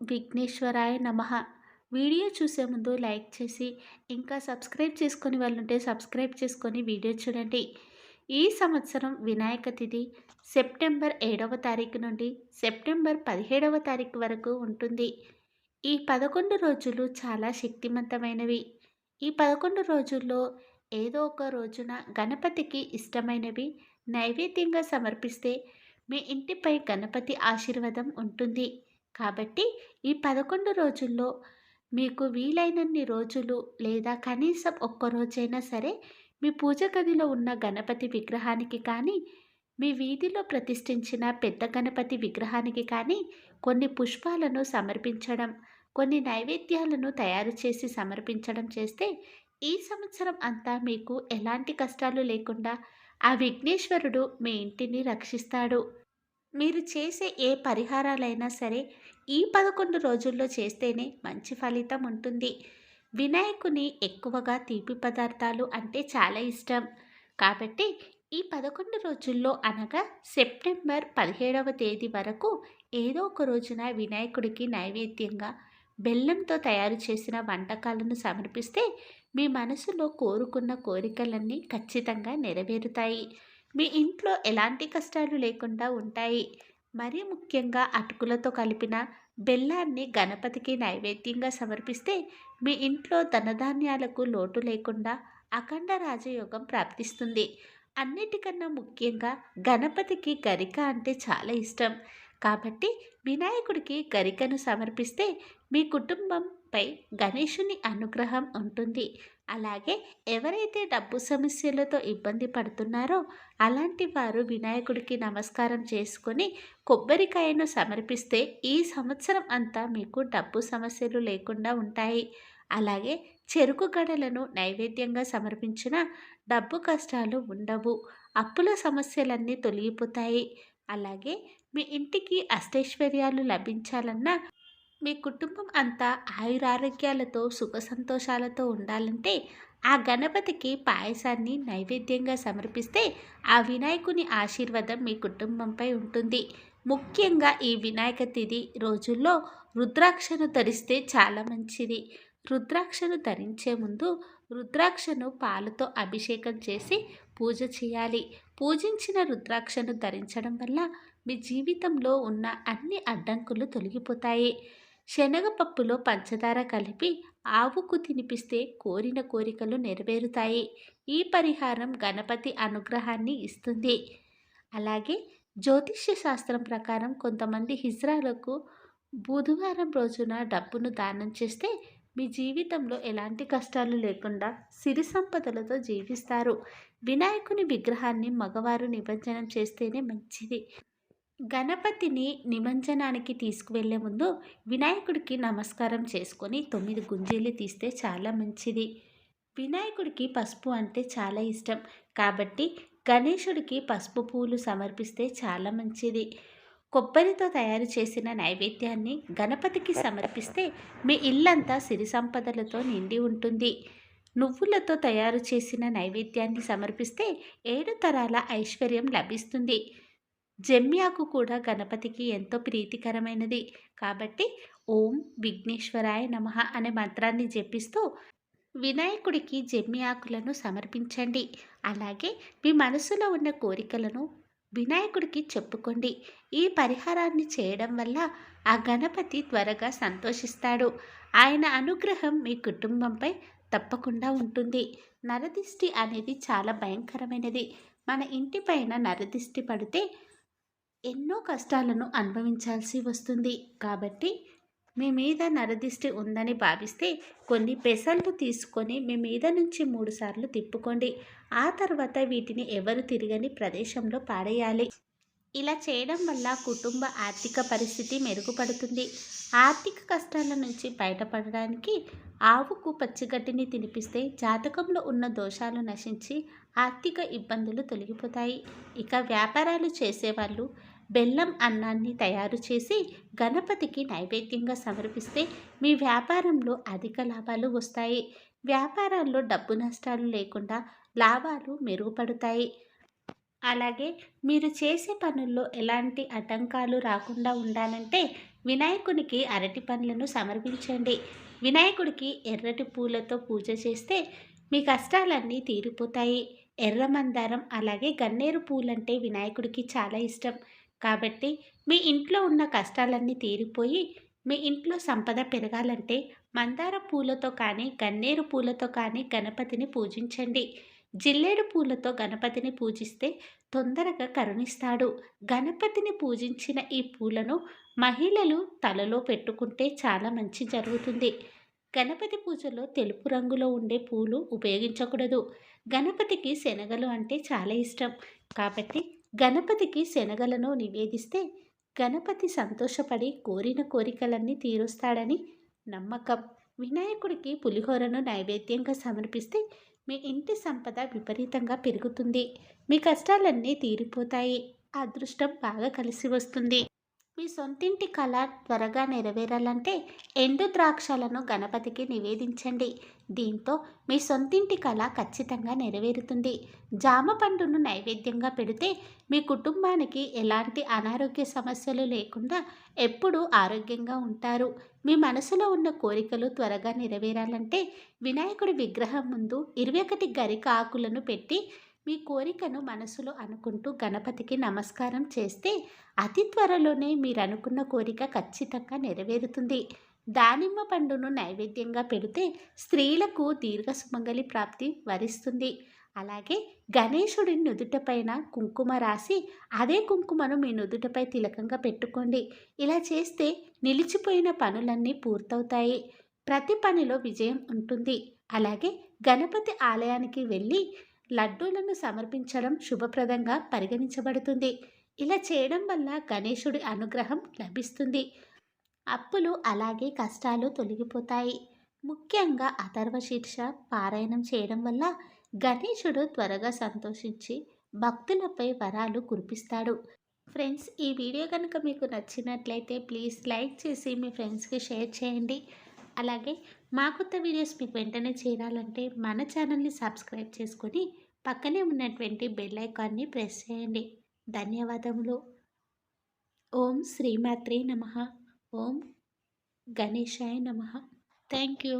విఘ్నేశ్వరాయ నమ. వీడియో చూసే ముందు లైక్ చేసి ఇంకా సబ్స్క్రైబ్ చేసుకొని వాళ్ళు ఉంటే సబ్స్క్రైబ్ చేసుకొని వీడియో చూడండి. ఈ సంవత్సరం వినాయక తిథి సెప్టెంబర్ ఏడవ తారీఖు నుండి సెప్టెంబర్ పదిహేడవ తారీఖు వరకు ఉంటుంది. ఈ పదకొండు రోజులు చాలా శక్తివంతమైనవి ఈ పదకొండు రోజుల్లో ఏదో ఒక రోజున గణపతికి ఇష్టమైనవి నైవేద్యంగా సమర్పిస్తే మీ ఇంటిపై గణపతి ఆశీర్వాదం ఉంటుంది. కాబట్టి ఈ పదకొండు రోజుల్లో మీకు వీలైనన్ని రోజులు లేదా కనీసం ఒక్క రోజైనా సరే మీ పూజ గదిలో ఉన్న గణపతి విగ్రహానికి కానీ మీ వీధిలో ప్రతిష్ఠించిన పెద్ద గణపతి విగ్రహానికి కానీ కొన్ని పుష్పాలను సమర్పించడం కొన్ని నైవేద్యాలను తయారు చేసి సమర్పించడం చేస్తే ఈ సంవత్సరం అంతా మీకు ఎలాంటి కష్టాలు లేకుండా ఆ విఘ్నేశ్వరుడు మీ ఇంటిని రక్షిస్తాడు. మీరు చేసే ఏ పరిహారాలైనా సరే ఈ పదకొండు రోజుల్లో చేస్తేనే మంచి ఫలితం ఉంటుంది. వినాయకుని ఎక్కువగా తీపి పదార్థాలు అంటే చాలా ఇష్టం. కాబట్టి ఈ పదకొండు రోజుల్లో అనగా సెప్టెంబర్ పదిహేడవ తేదీ వరకు ఏదో ఒక రోజున వినాయకుడికి నైవేద్యంగా బెల్లంతో తయారు చేసిన వంటకాలను సమర్పిస్తే మీ మనసులో కోరుకున్న కోరికలన్నీ ఖచ్చితంగా నెరవేరుతాయి. మీ ఇంట్లో ఎలాంటి కష్టాలు లేకుండా ఉంటాయి? మరీ ముఖ్యంగా అటుకులతో కలిపిన బెల్లాన్ని గణపతికి నైవేద్యంగా సమర్పిస్తే మీ ఇంట్లో ధనధాన్యాలకు లోటు లేకుండా అఖండ రాజయోగం ప్రాప్తిస్తుంది. అన్నిటికన్నా ముఖ్యంగా గణపతికి గరిక అంటే చాలా ఇష్టం. కాబట్టి వినాయకుడికి గరికను సమర్పిస్తే మీ కుటుంబం పై గణేషుని అనుగ్రహం ఉంటుంది. అలాగే ఎవరైతే డబ్బు సమస్యలతో ఇబ్బంది పడుతున్నారో అలాంటి వారు వినాయకుడికి నమస్కారం చేసుకొని కొబ్బరికాయను సమర్పిస్తే ఈ సంవత్సరం అంతా మీకు డబ్బు సమస్యలు లేకుండా ఉంటాయి. అలాగే చెరుకు గడలను నైవేద్యంగా సమర్పించిన డబ్బు కష్టాలు ఉండవు. అప్పుల సమస్యలన్నీ తొలగిపోతాయి. అలాగే మీ ఇంటికి అష్టైశ్వర్యాలు లభించాలన్నా మీ కుటుంబం అంతా ఆయురారోగ్యాలతో సుఖ సంతోషాలతో ఉండాలంటే ఆ గణపతికి పాయసాన్ని నైవేద్యంగా సమర్పిస్తే ఆ వినాయకుని ఆశీర్వాదం మీ కుటుంబంపై ఉంటుంది. ముఖ్యంగా ఈ వినాయక తిథి రోజుల్లో రుద్రాక్షను ధరిస్తే చాలా మంచిది. రుద్రాక్షను ధరించే ముందు రుద్రాక్షను పాలతో అభిషేకం చేసి పూజ చేయాలి. పూజించిన రుద్రాక్షను ధరించడం వల్ల మీ జీవితంలో ఉన్న అన్ని అడ్డంకులు తొలగిపోతాయి. శనగపప్పులో పంచదార కలిపి ఆవుకు తినిపిస్తే కోరిన కోరికలు నెరవేరుతాయి. ఈ పరిహారం గణపతి అనుగ్రహాన్ని ఇస్తుంది. అలాగే జ్యోతిష్య శాస్త్రం ప్రకారం కొంతమంది హిజ్రాలకు బుధవారం రోజున డబ్బును దానం చేస్తే మీ జీవితంలో ఎలాంటి కష్టాలు లేకుండా సిరి సంపదలతో జీవిస్తారు. వినాయకుని విగ్రహాన్ని మగవారు నిమజ్జనం చేస్తేనే మంచిది. గణపతిని నిమజ్జనానికి తీసుకువెళ్ళే ముందు వినాయకుడికి నమస్కారం చేసుకొని తొమ్మిది గుంజీలు తీస్తే చాలా మంచిది. వినాయకుడికి పసుపు అంటే చాలా ఇష్టం. కాబట్టి గణేశుడికి పసుపు పూలు సమర్పిస్తే చాలా మంచిది. కొబ్బరితో తయారు చేసిన నైవేద్యాన్ని గణపతికి సమర్పిస్తే మీ ఇల్లంతా సిరి సంపదలతో నిండి ఉంటుంది. నువ్వులతో తయారు చేసిన నైవేద్యాన్ని సమర్పిస్తే ఏడు తరాల ఐశ్వర్యం లభిస్తుంది. జమ్యాకు కూడా గణపతికి ఎంతో ప్రీతికరమైనది. కాబట్టి ఓం విఘ్నేశ్వరాయ నమ అనే మంత్రాన్ని జపిస్తూ వినాయకుడికి జమ్మి ఆకులను సమర్పించండి. అలాగే మీ మనసులో ఉన్న కోరికలను వినాయకుడికి చెప్పుకోండి. ఈ పరిహారాన్ని చేయడం వల్ల ఆ గణపతి త్వరగా సంతోషిస్తాడు. ఆయన అనుగ్రహం మీ కుటుంబంపై తప్పకుండా ఉంటుంది. నరదిష్టి అనేది చాలా భయంకరమైనది. మన ఇంటిపైన నరదిష్టి పడితే ఎన్నో కష్టాలను అనుభవించాల్సి వస్తుంది. కాబట్టి మీ మీద నరదిష్టి ఉందని భావిస్తే కొన్ని పెసలు తీసుకొని మీ మీద నుంచి మూడుసార్లు తిప్పుకోండి. ఆ తర్వాత వీటిని ఎవరు తిరగని ప్రదేశంలో పాడేయాలి ఇలా చేయడం వల్ల కుటుంబ ఆర్థిక పరిస్థితి మెరుగుపడుతుంది. ఆర్థిక కష్టాల నుంచి బయటపడడానికి ఆవుకు పచ్చిగడ్డిని తినిపిస్తే జాతకంలో ఉన్న దోషాలు నశించి ఆర్థిక ఇబ్బందులు తొలగిపోతాయి. ఇక వ్యాపారాలు చేసేవాళ్ళు బెల్లం అన్నాన్ని తయారు చేసి గణపతికి నైవేద్యంగా సమర్పిస్తే మీ వ్యాపారంలో అధిక లాభాలు వస్తాయి. వ్యాపారాల్లో డబ్బు నష్టాలు లేకుండా లాభాలు మెరుగుపడతాయి. అలాగే మీరు చేసే పనుల్లో ఎలాంటి ఆటంకాలు రాకుండా ఉండాలంటే వినాయకునికి అరటి పండ్లను సమర్పించండి. వినాయకుడికి ఎర్రటి పూలతో పూజ చేస్తే మీ కష్టాలన్నీ తీరిపోతాయి. ఎర్ర మందారం అలాగే గన్నేరు పూలంటే వినాయకుడికి చాలా ఇష్టం. కాబట్టి మీ ఇంట్లో ఉన్న కష్టాలన్నీ తీరిపోయి మీ ఇంట్లో సంపద పెరగాలంటే మందార పూలతో కానీ గన్నేరు పూలతో కానీ గణపతిని పూజించండి. జిల్లేడు పూలతో గణపతిని పూజిస్తే తొందరగా కరుణిస్తాడు. గణపతిని పూజించిన ఈ పూలను మహిళలు తలలో పెట్టుకుంటే చాలా మంచి జరుగుతుంది. గణపతి పూజలో తెలుపు రంగులో ఉండే పూలు ఉపయోగించకూడదు. గణపతికి శనగలు అంటే చాలా ఇష్టం. కాబట్టి గణపతికి శనగలను నివేదిస్తే గణపతి సంతోషపడి కోరిన కోరికలన్నీ తీరుస్తాడని నమ్మకం. వినాయకుడికి పులిహోరను నైవేద్యంగా సమర్పిస్తే మీ ఇంటి సంపద విపరీతంగా పెరుగుతుంది. మీ కష్టాలన్నీ తీరిపోతాయి. అదృష్టం బాగా కలిసి వస్తుంది. మీ సొంతింటి కళ త్వరగా నెరవేరాలంటే ఎండు ద్రాక్షలను గణపతికి నివేదించండి. దీంతో మీ సొంతింటి కళ ఖచ్చితంగా నెరవేరుతుంది. జామ పండును నైవేద్యంగా పెడితే మీ కుటుంబానికి ఎలాంటి అనారోగ్య సమస్యలు లేకుండా ఎప్పుడూ ఆరోగ్యంగా ఉంటారు. మీ మనసులో ఉన్న కోరికలు త్వరగా నెరవేరాలంటే వినాయకుడి విగ్రహం ముందు ఇరవై ఒకటి గరిక ఆకులను పెట్టి మీ కోరికను మనసులో అనుకుంటూ గణపతికి నమస్కారం చేస్తే అతి త్వరలోనే మీరు అనుకున్న కోరిక ఖచ్చితంగా నెరవేరుతుంది. దానిమ్మ పండును నైవేద్యంగా పెడితే స్త్రీలకు దీర్ఘ సుమంగలి ప్రాప్తి వరిస్తుంది. అలాగే గణేశుడి నుదుటపైన కుంకుమ రాసి అదే కుంకుమను మీ నుదుటపై తిలకంగా పెట్టుకోండి. ఇలా చేస్తే నిలిచిపోయిన పనులన్నీ పూర్తవుతాయి. ప్రతి పనిలో విజయం ఉంటుంది. అలాగే గణపతి ఆలయానికి వెళ్ళి లడ్డూలను సమర్పించడం శుభప్రదంగా పరిగణించబడుతుంది. ఇలా చేయడం వల్ల గణేశుడి అనుగ్రహం లభిస్తుంది. అప్పులు అలాగే కష్టాలు తొలగిపోతాయి. ముఖ్యంగా అథర్వశీర్ష పారాయణం చేయడం వల్ల గణేశుడు త్వరగా సంతోషించి భక్తులపై వరాలు కురిపిస్తాడు. ఫ్రెండ్స్ ఈ వీడియో కనుక మీకు నచ్చినట్లయితే ప్లీజ్ లైక్ చేసి మీ ఫ్రెండ్స్కి షేర్ చేయండి. అలాగే మా కొత్త వీడియోస్ మీకు వెంటనే చేరాలంటే మన ఛానల్ని సబ్స్క్రైబ్ చేసుకొని పక్కనే ఉన్నటువంటి బెల్ ఐకాన్ని ప్రెస్ చేయండి. ధన్యవాదములు. ఓం శ్రీమాత్రే నమ. ఓం గణేశాయ నమ. Thank you.